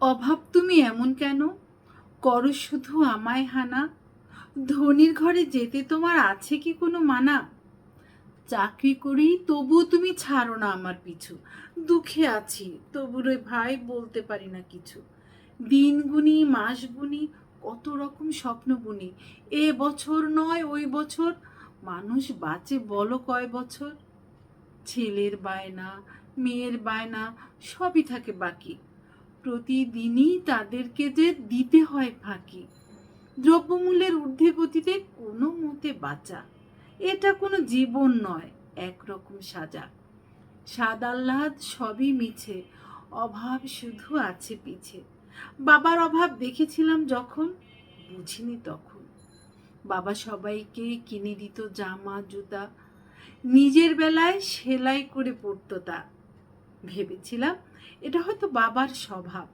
অভাব তুমি এমন কেন? করো শুধু আমায় হানা। ধনির ঘরে যেতে তোমার আছে কি কোনো মানা? চাকরি করি, তবুও তুমি ছাড়ো না আমার পিছু। দুঃখে আছি তবু রে ভাই বলতে পারি না কিছু। দিন গুনি, মাস গুনি, কত রকম স্বপ্ন বুনি। এ বছর নয়, ওই বছর। মানুষ বাঁচে বলো কয় বছর? ছেলের বায়না, মেয়ের বায়না, সবই থাকে বাকি। প্রতিদিনই তাদেরকে যে দিতে হয় ফাঁকি, দ্রব্যমূল্যের ঊর্ধ্বে গতিতে কোনো মতে বাঁচা, এটা কোনো জীবন নয়, একরকম সাজা। সাদ আহ্লাদ সবই মিছে, অভাব শুধু আছে পিছে। বাবার অভাব দেখেছিলাম যখন, বুঝিনি তখন। বাবা সবাইকে কিনে দিত জামা, জুতা, নিজের বেলায় সেলাই করে পড়তো তা। ভেবেছিলাম, এটা হয়তো বাবার স্বভাব।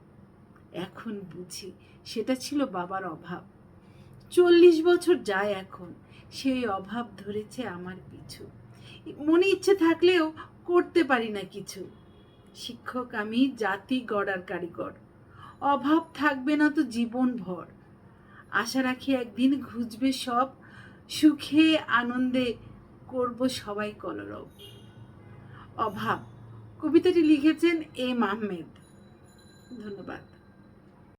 এখন বুঝি সেটা ছিল বাবার অভাব। চল্লিশ বছর যায় এখন, সেই অভাব ধরেছে আমার পিছু। মনে ইচ্ছে থাকলেও করতে পারি না কিছু। শিক্ষক আমি, জাতি গড়ার কারিগর। অভাব থাকবে না তো জীবন ভর। আশা রাখি একদিন ঘুচবে সব, সুখে, আনন্দে করব সবাই কলরব। অভাব কবিতাটি লিখেছেন এম আহমেদ। ধন্যবাদ।